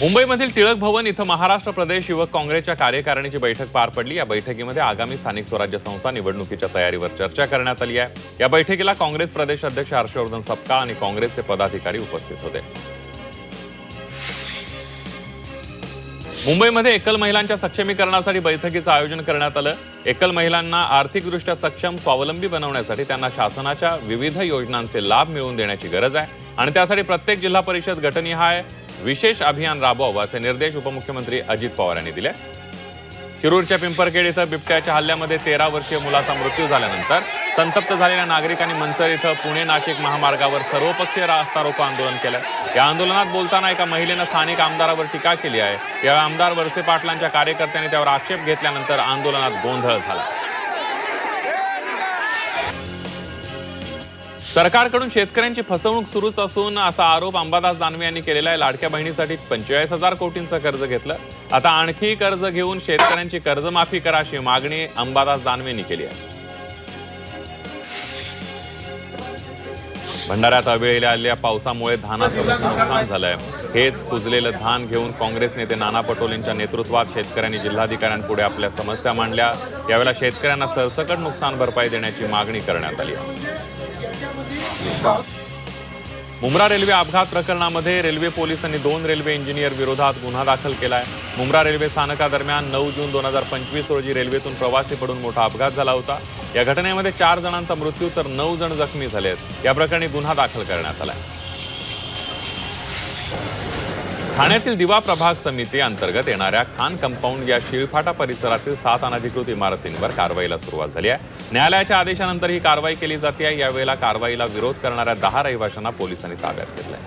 मुंबईमधील टिळक भवन इथं महाराष्ट्र प्रदेश युवक काँग्रेसच्या कार्यकारिणीची बैठक पार पडली. या बैठकीमध्ये आगामी स्थानिक स्वराज्य संस्था निवडणुकीच्या तयारीवर चर्चा करण्यात आली आहे. या बैठकीला काँग्रेस प्रदेश अध्यक्ष हर्षवर्धन सपका आणि काँग्रेसचे पदाधिकारी उपस्थित होते. मुंबईमध्ये एकल महिलांच्या सक्षमीकरणासाठी बैठकीचं आयोजन करण्यात आलं. एकल महिलांना आर्थिकदृष्ट्या सक्षम स्वावलंबी बनवण्यासाठी त्यांना शासनाच्या विविध योजनांचे लाभ मिळवून देण्याची गरज आहे. आणि त्यासाठी प्रत्येक जिल्हा परिषद गटनिहाय विशेष अभियान राबवावं असे निर्देश उपमुख्यमंत्री अजित पवार यांनी दिले. शिरूरच्या पिंपरखेड इथं बिबट्याच्या हल्ल्यामध्ये तेरा वर्षीय मुलाचा मृत्यू झाल्यानंतर संतप्त झालेल्या नागरिकांनी मंचर इथं पुणे नाशिक महामार्गावर सर्वपक्षीय रास्ता रोको आंदोलन केलं. या आंदोलनात बोलताना एका महिलेनं स्थानिक आमदारावर टीका केली आहे. या आमदार वरसे पाटलांच्या कार्यकर्त्यांनी त्यावर आक्षेप घेतल्यानंतर आंदोलनात गोंधळ झाला. सरकारकडून शेतकऱ्यांची फसवणूक सुरूच असून असा आरोप अंबादास दानवे यांनी केलेला आहे. लाडक्या बहिणीसाठी पंचेचाळीस हजार कोटींचं कर्ज घेतलं. आता आणखी कर्ज घेऊन शेतकऱ्यांची कर्जमाफी करा अशी मागणी अंबादास दानवेंनी केली आहे. भंडाऱ्यात अवेळी आलेल्या पावसामुळे धानाचं नुकसान झालंय. हेच कुजलेलं धान घेऊन काँग्रेस नेते नाना पटोलेंच्या नेतृत्वात शेतकऱ्यांनी जिल्हाधिकाऱ्यांपुढे आपल्या समस्या मांडल्या. यावेळेला शेतकऱ्यांना सरसकट नुकसान भरपाई देण्याची मागणी करण्यात आली आहे. मुंब्रा रेल्वे अपघात प्रकरणामध्ये रेल्वे पोलिसांनी दोन रेल्वे इंजिनियर विरोधात गुन्हा दाखल केलाय. मुंब्रा रेल्वे स्थानकादरम्यान नऊ जून दोन हजार पंचवीस रोजी रेल्वेतून प्रवासी पडून मोठा अपघात झाला होता. या घटनेमध्ये चार जणांचा मृत्यू तर नऊ जण जखमी झाले आहेत या प्रकरणी गुन्हा दाखल करण्यात आलाय. ठाण्यातील दिवा प्रभाग समिती अंतर्गत येणाऱ्या खान कंपाऊंड या शिळफाटा परिसरातील सात अनधिकृत इमारतींवर कारवाईला सुरुवात झाली आहे. न्यायालयाच्या आदेशानंतर ही कारवाई केली जाते. आहे यावेळेला कारवाईला विरोध करणाऱ्या दहा रहिवाशांना पोलिसांनी ताब्यात घेतलंय.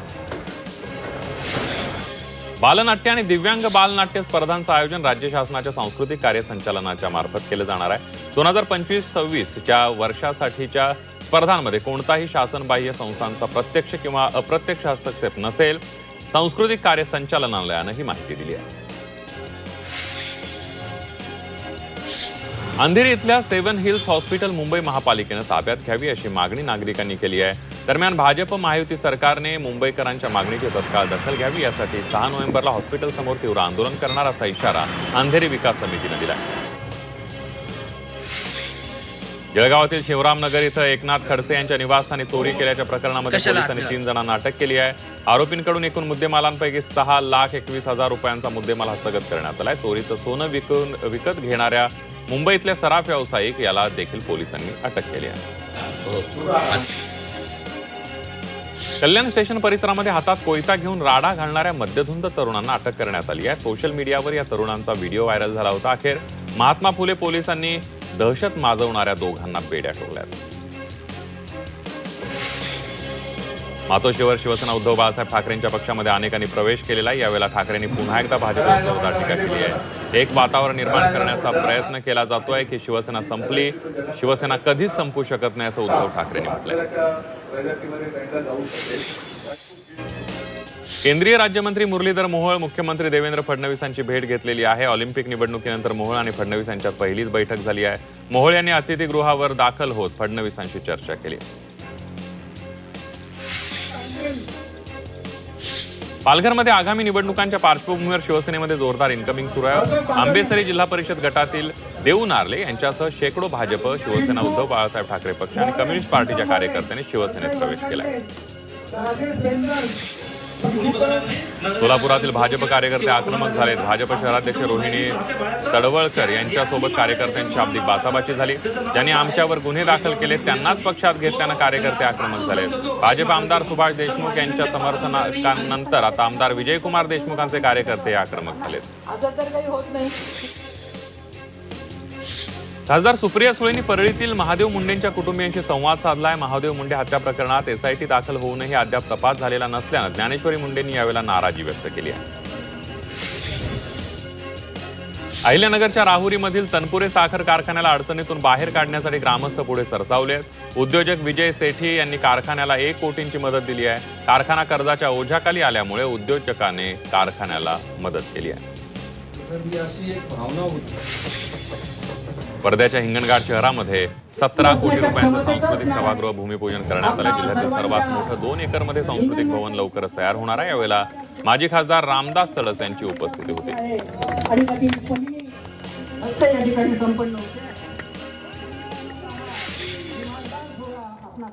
बालनाट्य आणि दिव्यांग बालनाट्य स्पर्धांचं आयोजन राज्य शासनाच्या सांस्कृतिक कार्य संचालनाच्या मार्फत केलं जाणार आहे. दोन हजार पंचवीस सव्वीसच्या वर्षासाठीच्या स्पर्धांमध्ये कोणताही शासनबाह्य संस्थांचा प्रत्यक्ष किंवा अप्रत्यक्ष हस्तक्षेप नसेल. सांस्कृतिक कार्य संचालनालयानं ही माहिती दिली आहे. अंधेरी इथल्या सेव्हन हिल्स हॉस्पिटल मुंबई महापालिकेनं ताब्यात घ्यावी अशी मागणी नागरिकांनी केली आहे. दरम्यान भाजप महायुती सरकारने मुंबईकरांच्या मागणीची तत्काळ दखल घ्यावी यासाठी सहा नोव्हेंबरला हॉस्पिटल समोर तीव्र आंदोलन करणार असा इशारा अंधेरी विकास समितीनं दिला आहे जळगावातील शिवरामनगर इथं एकनाथ खडसे यांच्या निवासस्थानी चोरी केल्याच्या प्रकरणामध्ये पोलिसांनी? तीन जणांना अटक केली आहे. आरोपींकडून एकूण मुद्देमालांपैकी सहा लाख एकवीस हजार रुपयांचा मुद्देमाल हस्तगत करण्यात आलाय. चोरीचं सोनं विकून विकत घेणाऱ्या मुंबईतल्या सराफ व्यावसायिक याला देखील पोलिसांनी अटक केली आहे. कल्याण स्टेशन परिसरामध्ये हातात कोयता घेऊन राडा घालणाऱ्या मध्यधुंद तरुणांना अटक करण्यात आली आहे. सोशल मीडियावर या तरुणांचा व्हिडिओ व्हायरल झाला होता. अखेर महात्मा फुले पोलिसांनी दहशत माजवणाऱ्या दोघांना बेड्या ठोकल्यात. मातोश्रीवर शिवसेना उद्धव बाळासाहेब ठाकरेंच्या पक्षामध्ये अनेकांनी प्रवेश केलेला आहे. यावेळेला ठाकरेंनी पुन्हा एकदा भाजपवर जोरदार टीका केली आहे. एक वातावरण निर्माण करण्याचा प्रयत्न केला जातोय की शिवसेना संपली. शिवसेना कधीच संपू शकत नाही असं उद्धव ठाकरेंनी म्हटलंय. केंद्रीय राज्यमंत्री मुरलीधर मोहोळ मुख्यमंत्री देवेंद्र फडणवीसांची भेट घेतलेली आहे. ऑलिम्पिक निवडणुकीनंतर मोहोळ आणि फडणवीस यांच्यात पहिलीच बैठक झाली आहे. मोहोळ यांनी अतिथीगृहावर दाखल होत फडणवीसांशी चर्चा केली. पालघरमध्ये आगामी निवडणुकांच्या पार्श्वभूमीवर शिवसेनेमध्ये जोरदार इन्कमिंग सुरू आहे. आंबेसरी जिल्हा परिषद गटातील देऊ नार्ले यांच्यासह शेकडो भाजप शिवसेना उद्धव बाळासाहेब ठाकरे पक्ष आणि कम्युनिस्ट पार्टीच्या कार्यकर्त्यांनी शिवसेनेत प्रवेश केला सोलापुरातील भाजप कार्यकर्ते आक्रमक झालेत. भाजप शहराध्यक्ष रोहिणी तडवळकर यांच्यासोबत कार्यकर्त्यांची शाब्दिक बाचाबाची झाली. ज्यांनी आमच्यावर गुन्हे दाखल केले त्यांनाच पक्षात घेतल्यानं कार्यकर्ते आक्रमक झालेत. भाजप आमदार सुभाष देशमुख यांच्या समर्थनानंतर आता आमदार विजयकुमार देशमुखांचे कार्यकर्ते आक्रमक झालेत. खासदार सुप्रिया सुळेंनी परळीतील महादेव मुंडेंच्या कुटुंबियांशी संवाद साधलाय. महादेव मुंडे हत्या प्रकरणात एसआयटी दाखल होऊनही अद्याप तपास झालेला नसल्यानं ज्ञानेश्वरी मुंडेंनी यावेळेला नाराजी व्यक्त केली आहे. अहिल्यानगरच्या राहुरीमधील तनपुरे साखर कारखान्याला अडचणीतून बाहेर काढण्यासाठी ग्रामस्थ पुढे सरसावले उद्योजक विजय सेठी यांनी कारखान्याला एक कोटींची मदत दिली आहे. कारखाना कर्जाच्या ओझ्याखाली आल्यामुळे उद्योजकाने कारखान्याला मदत केली आहे. वर्ध्याच्या हिंगणघाट शहरामध्ये सतरा कोटी रुपयांचं सांस्कृतिक सभागृह भूमिपूजन करण्यात आलं. जिल्ह्यातील सर्वात मोठं दोन एकरमध्ये सांस्कृतिक भवन लवकरच तयार होणार आहे. यावेळेला माजी खासदार रामदास तडस यांची उपस्थिती होती.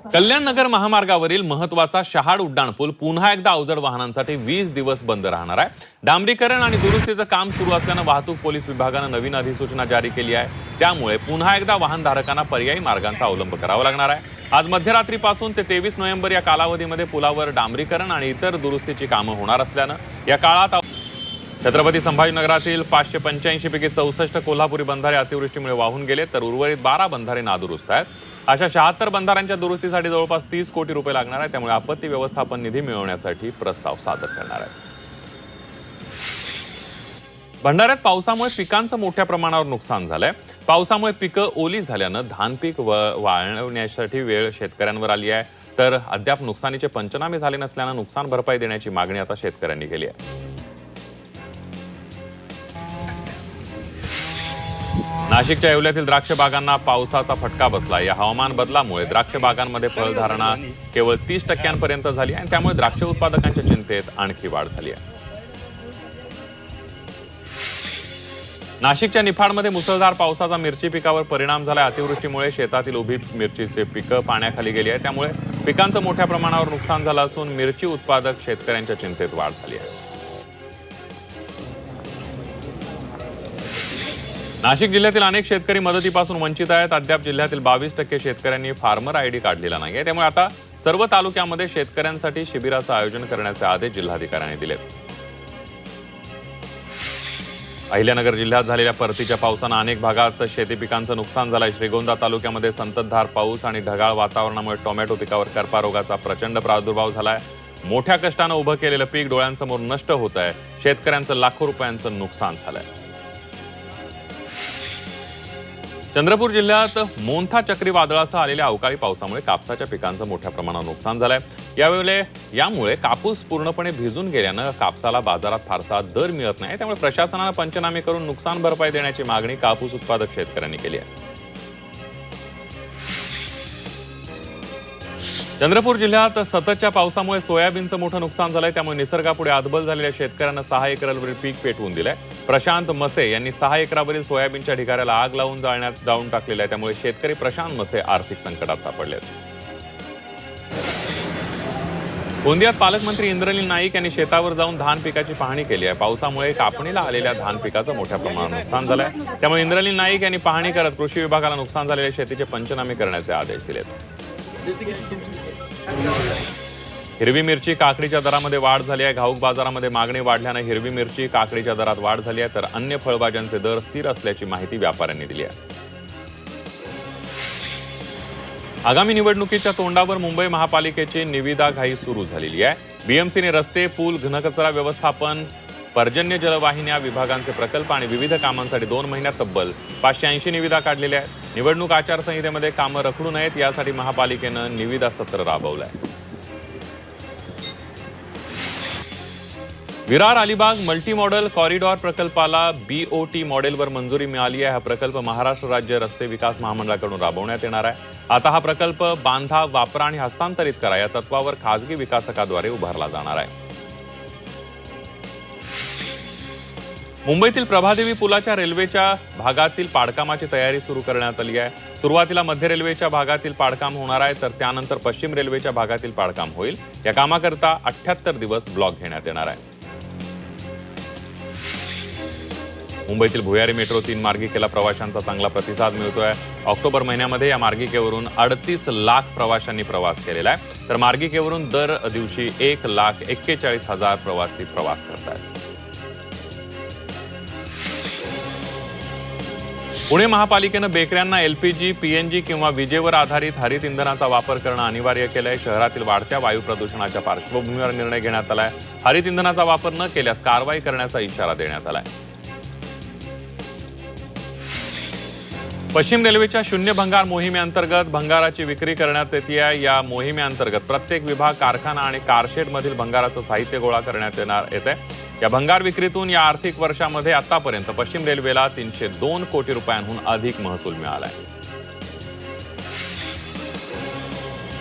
कल्याण नगर महामार्गावरील महत्त्वाचा शहाड उड्डाण पूल पुन्हा एकदा अवजड वाहनांसाठी वीस दिवस बंद राहणार आहे. डांबरीकरण आणि दुरुस्तीचं काम सुरू असल्यानं वाहतूक पोलीस विभागानं नवीन अधिसूचना जारी केली आहे. त्यामुळे पुन्हा एकदा वाहनधारकांना पर्यायी मार्गांचा अवलंब करावा लागणार आहे. आज मध्यरात्रीपासून ते तेवीस नोव्हेंबर या कालावधीमध्ये पुलावर डांबरीकरण आणि इतर दुरुस्तीची कामं होणार असल्यानं या काळात छत्रपती संभाजीनगरातील पाचशे पंच्याऐंशी पैकी चौसष्ट कोल्हापुरी बंधारे अतिवृष्टीमुळे वाहून गेले तर उर्वरित बारा बंधारे नादुरुस्त आहेत. अशा शहात्तर बंधाऱ्यांच्या दुरुस्तीसाठी जवळपास तीस कोटी रुपये लागणार आहे त्यामुळे आपत्ती व्यवस्थापन निधी मिळवण्यासाठी प्रस्ताव सादर करणार आहे भंडाऱ्यात पावसामुळे पिकांचं मोठ्या प्रमाणावर नुकसान झालंय. पावसामुळे पिकं ओली झाल्यानं धान पीक व वाळवण्यासाठी वेळ शेतकऱ्यांवर आली आहे. तर अद्याप नुकसानीचे पंचनामे झाले नसल्यानं नुकसान भरपाई देण्याची मागणी आता शेतकऱ्यांनी केली आहे. नाशिकच्या येवल्यातील द्राक्ष बागांना पावसाचा फटका बसला या हवामान बदलामुळे द्राक्ष बागांमध्ये फळधारणा केवळ तीस टक्क्यांपर्यंत झाली आणि त्यामुळे द्राक्ष उत्पादकांच्या चिंतेत आणखी वाढ झाली आहे. नाशिकच्या निफाडमध्ये मुसळधार पावसाचा मिरची पिकावर परिणाम झाला अतिवृष्टीमुळे शेतातील उभी मिरचीचे पिकं पाण्याखाली गेली आहे त्यामुळे पिकांचं मोठ्या प्रमाणावर नुकसान झालं असून मिरची उत्पादक शेतकऱ्यांच्या चिंतेत वाढ झाली आहे. नाशिक जिल्ह्यातील अनेक शेतकरी मदतीपासून वंचित आहेत. अद्याप जिल्ह्यातील बावीस टक्के शेतकऱ्यांनी फार्मर आय डी काढलेला नाही त्यामुळे आता सर्व तालुक्यामध्ये शेतकऱ्यांसाठी शिबिराचं आयोजन करण्याचे आदेश जिल्हाधिकाऱ्यांनी दिलेत. अहिल्यानगर जिल्ह्यात झालेल्या परतीच्या पावसानं अनेक भागात शेती पिकांचं नुकसान झालंय. श्रीगोंदा तालुक्यामध्ये संततधार पाऊस आणि ढगाळ वातावरणामुळे टोमॅटो पिकावर कर्पारोगाचा प्रचंड प्रादुर्भाव झालाय. मोठ्या कष्टानं उभं केलेलं पीक डोळ्यांसमोर नष्ट होत आहे शेतकऱ्यांचं लाखो रुपयांचं नुकसान झालंय. चंद्रपूर जिल्ह्यात मोंथा चक्रीवादळासह आलेल्या अवकाळी पावसामुळे कापसाच्या पिकांचं मोठ्या प्रमाणात नुकसान झालंय. यावेळी यामुळे कापूस पूर्णपणे भिजून गेल्यानं कापसाला बाजारात फारसा दर मिळत नाही. त्यामुळे प्रशासनानं पंचनामे करून नुकसान भरपाई देण्याची मागणी कापूस उत्पादक शेतकऱ्यांनी केली आहे. चंद्रपूर जिल्ह्यात सततच्या पावसामुळे सोयाबीनचं मोठं नुकसान झालंय. त्यामुळे निसर्गापुढे आदबल झालेल्या शेतकऱ्यांना सहा एकरावरील पीक पेटवून दिलंय. प्रशांत मसे यांनी सहा एकरावरील सोयाबीनच्या ढिगाऱ्याला आग लावून जाळण्यात जाऊन टाकलेलं आहे. त्यामुळे शेतकरी प्रशांत मसे आर्थिक संकटात सापडले आहेत गोंदियात पालकमंत्री इंद्रनील नाईक यांनी शेतावर जाऊन धान पिकाची पाहणी केली आहे. पावसामुळे कापणीला आलेल्या धान पिकाचं मोठ्या प्रमाणात नुकसान झालंय. त्यामुळे इंद्रनील नाईक यांनी पाहणी करत कृषी विभागाला नुकसान झालेल्या शेतीचे पंचनामे करण्याचे आदेश दिलेत. हिरवी मिरची काकडीच्या दरामध्ये वाढ झाली आहे. घाऊक बाजारामध्ये मागणी वाढल्यानं हिरवी मिरची काकडीच्या दरात वाढ झाली आहे. तर अन्य फळभाज्यांचे दर स्थिर असल्याची माहिती व्यापाऱ्यांनी दिली आहे. आगामी निवडणुकीच्या तोंडावर मुंबई महापालिकेची निविदा घाई सुरू झालेली आहे. बीएमसीने रस्ते पूल घनकचरा व्यवस्थापन पर्जन्य जलवाहिन्या विभागांचे प्रकल्प आणि विविध कामांसाठी दोन महिन्यात तब्बल पाचशे ऐंशी निविदा काढलेल्या आहेत. निवडणूक आचारसंहितेमध्ये कामं रखडू नयेत यासाठी महापालिकेनं निविदा सत्र राबवलं आहे Virar Alibag multi model corridor प्रकल्पाला बीओटी मॉडेलवर मंजुरी मिळाली आहे. हा प्रकल्प महाराष्ट्र राज्य रस्ते विकास महामंडळाकडून राबवण्यात येणार आहे. आता हा प्रकल्प बांधा वापरा आणि हस्तांतरित करा या तत्वावर खाजगी विकासकाद्वारे उभारला जाणार आहे. मुंबईतील प्रभादेवी पुलाच्या रेल्वेच्या भागातील पाडकामाची तयारी सुरू करण्यात आली आहे. सुरुवातीला मध्य रेल्वेच्या भागातील पाडकाम होणार आहे तर त्यानंतर पश्चिम रेल्वेच्या भागातील पाडकाम होईल. या कामाकरता अठ्याहत्तर दिवस ब्लॉक घेण्यात येणार आहे. मुंबईतील भुयारी मेट्रो तीन मार्गिकेला प्रवाशांचा चांगला प्रतिसाद मिळतोय. ऑक्टोबर महिन्यामध्ये या मार्गिकेवरून अडतीस लाख प्रवाशांनी प्रवास केलेला आहे. तर मार्गिकेवरून दर दिवशी एक लाख एक्केचाळीस हजार प्रवासी प्रवास करतात पुणे महापालिकेनं बेकऱ्यांना एलपीजी पीएनजी किंवा विजेवर आधारित हरित इंधनाचा वापर करणं अनिवार्य केलंय. शहरातील वाढत्या वायू प्रदूषणाच्या पार्श्वभूमीवर निर्णय घेण्यात आलाय. हरित इंधनाचा वापर न केल्यास कारवाई करण्याचा इशारा देण्यात आलाय. पश्चिम रेल्वेच्या शून्य भंगार मोहिमेअंतर्गत भंगाराची विक्री करण्यात येते आहे या मोहिमेअंतर्गत प्रत्येक विभाग कारखाना आणि कारशेडमधील भंगाराचं साहित्य गोळा करण्यात येणार येते या भंगार विक्रीतून या आर्थिक वर्षामध्ये आतापर्यंत पश्चिम रेल्वेला तीनशे दोन कोटी रुपयांहून अधिक महसूल मिळाला आहे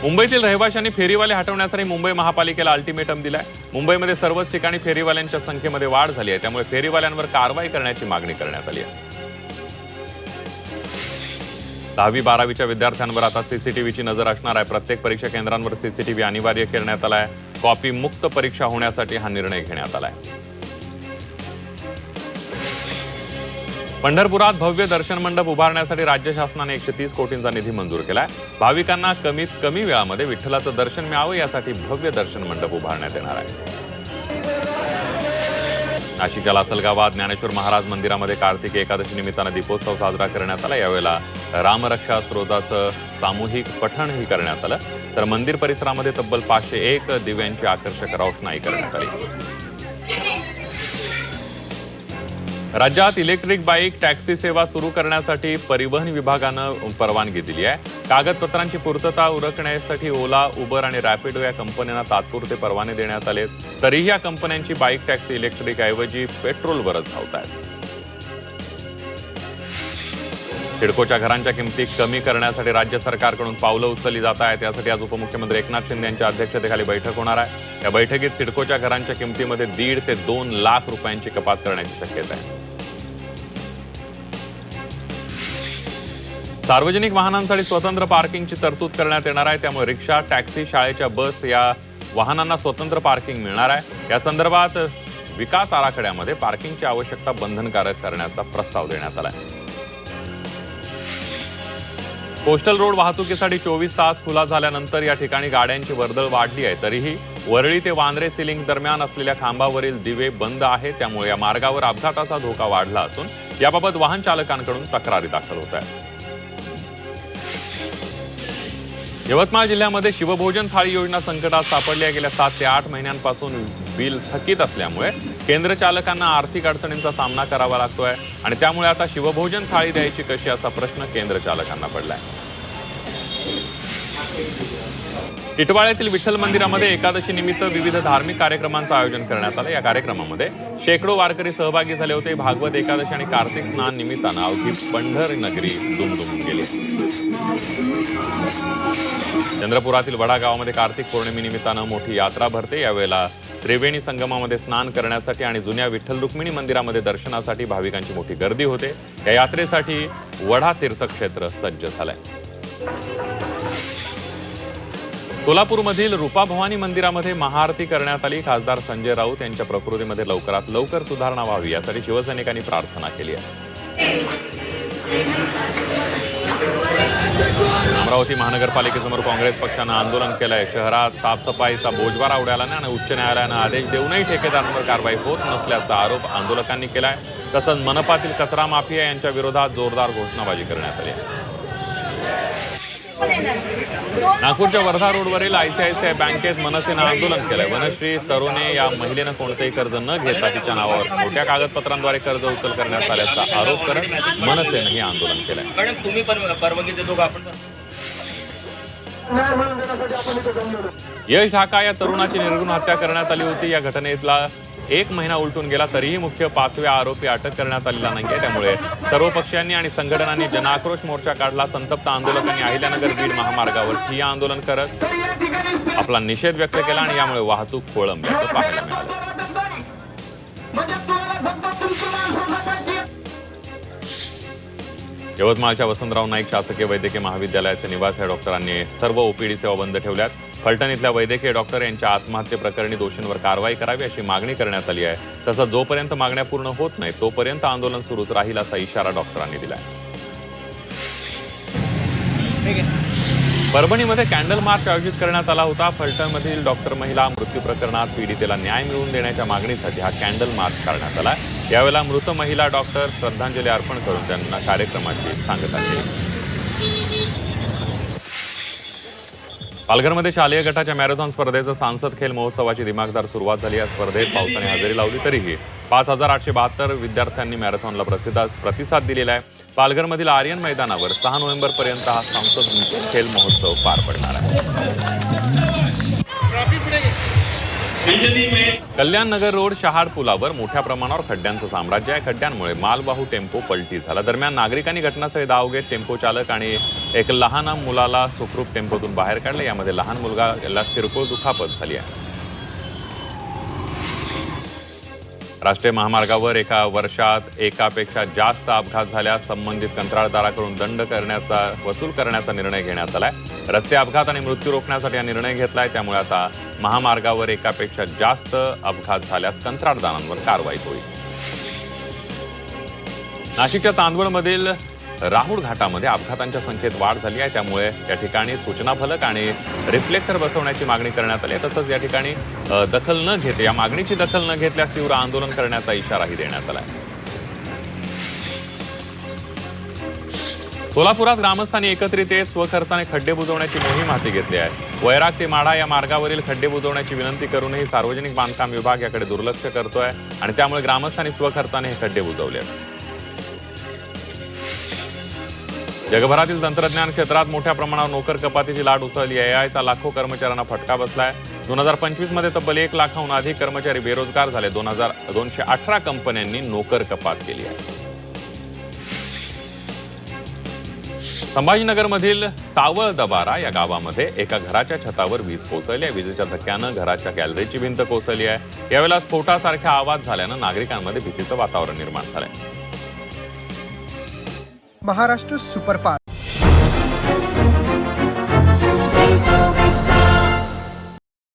मुंबईतील रहिवाशांनी फेरीवाले हटवण्यासाठी मुंबई महापालिकेला अल्टिमेटम दिलाय. मुंबईमध्ये सर्वच ठिकाणी फेरीवाल्यांच्या संख्येमध्ये वाढ झाली आहे. त्यामुळे फेरीवाल्यांवर कारवाई करण्याची मागणी करण्यात आली आहे. दहावी बारावीच्या विद्यार्थ्यांवर आता सीसीटीव्हीची नजर असणार आहे. प्रत्येक परीक्षा केंद्रांवर सीसीटीव्ही अनिवार्य करण्यात आला आहे कॉपी मुक्त परीक्षा होण्यासाठी हा निर्णय घेण्यात आला आहे पंढरपुरात भव्य दर्शन मंडप उभारण्यासाठी राज्य शासनाने एकशे तीस कोटींचा निधी मंजूर केलाय. भाविकांना कमीत कमी वेळामध्ये विठ्ठलाचं दर्शन मिळावं यासाठी भव्य दर्शन मंडप उभारण्यात येणार आहे. नाशिकच्या लासलगावात ज्ञानेश्वर महाराज मंदिरामध्ये कार्तिक एकादशी निमित्तानं दीपोत्सव साजरा करण्यात आला. यावेळेला रामरक्षा स्त्रोताचं सामूहिक पठणही करण्यात आलं. तर मंदिर परिसरामध्ये तब्बल पाचशे एक दिव्यांची आकर्षक रोषणाई करण्यात आली. राज्यात इलेक्ट्रिक बाईक टॅक्सी सेवा सुरू करण्यासाठी परिवहन विभागानं परवानगी दिली आहे. कागदपत्रांची पूर्तता उरकण्यासाठी ओला उबर आणि रॅपिडो या कंपन्यांना तात्पुरते परवाने देण्यात आले तरीही या कंपन्यांची बाईक टॅक्सी इलेक्ट्रिक ऐवजी पेट्रोलवरच धावत आहेत सिडकोच्या घरांच्या किमती कमी करण्यासाठी राज्य सरकारकडून पावलं उचलली जात आहेत. यासाठी आज उपमुख्यमंत्री एकनाथ शिंदे यांच्या अध्यक्षतेखाली बैठक होणार आहे. या बैठकीत सिडकोच्या घरांच्या किमतीमध्ये दीड ते दोन लाख रुपयांची कपात करण्याची शक्यता आहे. सार्वजनिक वाहनांसाठी स्वतंत्र पार्किंगची तरतूद करण्यात येणार आहे. त्यामुळे रिक्षा टॅक्सी शाळेच्या बस या वाहनांना स्वतंत्र पार्किंग मिळणार आहे. या संदर्भात विकास आराखड्यामध्ये पार्किंगची आवश्यकता बंधनकारक करण्याचा प्रस्ताव देण्यात आला आहे. कोस्टल रोड वाहतुकीसाठी चोवीस तास खुला झाल्यानंतर या ठिकाणी गाड्यांची वर्दळ वाढली आहे. तरीही वरळी ते वांद्रे सिलिंग दरम्यान असलेल्या खांबावरील दिवे बंद आहे त्यामुळे या मार्गावर अपघाताचा धोका वाढला असून याबाबत वाहन चालकांकडून तक्रारी दाखल होत आहेत. यवतमाळ जिल्ह्यामध्ये शिवभोजन थाळी योजना संकटात सापडली गेल्या सात ते आठ महिन्यांपासून बिल थकीत असल्यामुळे केंद्र चालकांना आर्थिक अडचणींचा सामना करावा लागतोय आणि त्यामुळे आता शिवभोजन थाळी द्यायची कशी असा प्रश्न केंद्र चालकांना पडलाय. टिटवाळ्यातील विठ्ठल मंदिरामध्ये एकादशी निमित्त विविध धार्मिक कार्यक्रमांचं आयोजन करण्यात आलं. या कार्यक्रमामध्ये शेकडो वारकरी सहभागी झाले होते. भागवत एकादशी आणि कार्तिक स्नान निमित्तानं अवघी पंढर नगरी दुमदुमून गेली. चंद्रपुरातील वडा गावामध्ये कार्तिक पौर्णिमेनिमित्तानं मोठी यात्रा भरते. यावेळेला त्रिवेणी संगमामध्ये स्नान करण्यासाठी आणि जुन्या विठ्ठल रुक्मिणी मंदिरामध्ये दर्शनासाठी भाविकांची मोठी गर्दी होते. या यात्रेसाठी वडा तीर्थक्षेत्र सज्ज झालंय. सोलापूरमधील रूपाभवानी मंदिरामध्ये महाआरती करण्यात आली. खासदार संजय राऊत यांच्या प्रकृतीमध्ये लवकरात लवकर सुधारणा व्हावी यासाठी शिवसैनिकांनी प्रार्थना केली आहे. अमरावती महानगरपालिकेसमोर काँग्रेस पक्षानं आंदोलन केलंय. शहरात साफसफाईचा बोजवारा उडाला नाही आणि उच्च न्यायालयानं आदेश देऊनही ठेकेदारांवर कारवाई होत नसल्याचा आरोप आंदोलकांनी केलाय. तसंच मनपातील कचरा माफिया यांच्या विरोधात जोरदार घोषणाबाजी करण्यात आली आहे. नागपूरच्या वर्धा रोडवरील आयसीआयसीआय बँकेत मनसेनं आंदोलन केलंय. वनश्री तरुणे या महिलेनं कोणतेही कर्ज न घेता तिच्या नावावर मोठ्या कागदपत्रांद्वारे कर्ज उचल करण्यात आल्याचा आरोप करत मनसेनं हे आंदोलन केलंय. मॅडम तुम्ही पण परवानगी देतो का आपण? यश ढाका या तरुणाची निर्गुण हत्या करण्यात आली होती. या घटनेतला एक महिना उलटून गेला तरीही मुख्य पाचव्या आरोपी अटक करण्यात आलेला नाहीये. त्यामुळे सर्व पक्षांनी आणि संघटनांनी जनाक्रोश मोर्चा काढला. संतप्त आंदोलकांनी अहिल्यानगर बीड महामार्गावर ठिया आंदोलन करत आपला निषेध व्यक्त केला आणि यामुळे वाहतूक खोळंबल्याचं पाहायला मिळालं. यवतमाळच्या वसंतराव नाईक शासकीय वैद्यकीय महाविद्यालयाचे निवास या डॉक्टरांनी सर्व ओपीडी सेवा बंद ठेवल्यात. फलटण इथल्या वैद्यकीय डॉक्टर यांच्या आत्महत्येप्रकरणी दोषींवर कारवाई करावी अशी मागणी करण्यात आली आहे. तसंच जोपर्यंत मागण्या पूर्ण होत नाही तोपर्यंत आंदोलन सुरूच राहील असा इशारा डॉक्टरांनी दिला परभणीमध्ये कॅन्डल मार्च आयोजित करण्यात आला होता. फलटणमधील डॉक्टर महिला मृत्यू प्रकरणात पीडितेला न्याय मिळवून देण्याच्या मागणीसाठी हा कॅन्डल मार्च करण्यात आला यावेळेला मृत महिला डॉक्टर श्रद्धांजली अर्पण करून त्यांना कार्यक्रमाची सांगता केली. पालघरमध्ये शालेय गटाच्या मॅरेथॉन स्पर्धेचं सांसद खेल महोत्सवाची दिमागदार सुरुवात झाली. या स्पर्धेत पावसाने हजेरी लावली तरीही पाच हजार आठशे बहात्तर विद्यार्थ्यांनी मॅरेथॉनला प्रसिद्ध प्रतिसाद दिलेला आहे. पालघरमधील आर्यन मैदानावर सहा नोव्हेंबरपर्यंत हा सांसद खेल महोत्सव पार पडणार आहे. कल्याण नगर रोड शहाड पुलावर मोठ्या प्रमाणावर खड्ड्यांचं साम्राज्य आहे. खड्ड्यांमुळे मालवाहू टेम्पो पलटी झाला. दरम्यान नागरिकांनी घटनास्थळी धाव घेत टेम्पो चालक आणि एक लहान मुलाला सुखरूप टेम्पोतून बाहेर काढले. यामध्ये लहान मुलगा याला किरकोळ दुखापत झाली आहे. राष्ट्रीय महामार्गावर एका वर्षात एकापेक्षा जास्त अपघात झाल्यास संबंधित कंत्राटदाराकडून दंड करण्याचा वसूल करण्याचा निर्णय घेण्यात आलाय. रस्ते अपघात आणि मृत्यू रोखण्यासाठी हा निर्णय घेतलाय. त्यामुळे आता महामार्गावर एकापेक्षा जास्त अपघात झाल्यास कंत्राटदारांवर कारवाई होईल. नाशिकच्या चांदवडमधील राहुल घाटामध्ये अपघातांच्या संख्येत वाढ झाली आहे. त्यामुळे या ठिकाणी सूचना फलक आणि रिफ्लेक्टर बसवण्याची मागणी करण्यात आली आहे. तसंच या ठिकाणी दखल न घेते या मागणीची दखल न घेतल्यास तीव्र आंदोलन करण्याचा इशाराही देण्यात आला आहे. सोलापुरात ग्रामस्थांनी एकत्रित येत स्वखर्चाने खड्डे बुजवण्याची मोहीम हाती घेतली आहे. वैराग ते माढा या मार्गावरील खड्डे बुजवण्याची विनंती करूनही सार्वजनिक बांधकाम विभाग याकडे दुर्लक्ष करतोय आणि त्यामुळे ग्रामस्थांनी स्वखर्चाने हे खड्डे बुजवले आहेत. जगभरातील तंत्रज्ञान क्षेत्रात मोठ्या प्रमाणावर नोकर कपातीची लाट उसळली एआयचा आयचा लाखो कर्मचाऱ्यांना फटका बसलाय. दोन हजार पंचवीसमध्ये तब्बल एक लाखाहून अधिक कर्मचारी बेरोजगार झाले. दोन हजार दोनशे अठरा कंपन्यांनी नोकर कपात केली आहे. संभाजीनगरमधील सावळ दबारा या गावामध्ये एका घराच्या छतावर वीज कोसळली आहे. विजेच्या धक्क्यानं घराच्या गॅलरीची भिंत कोसळली आहे. यावेळेला स्फोटासारखा आवाज झाल्यानं नागरिकांमध्ये भीतीचं वातावरण निर्माण झालंय. महाराष्ट्र सुपरफास्ट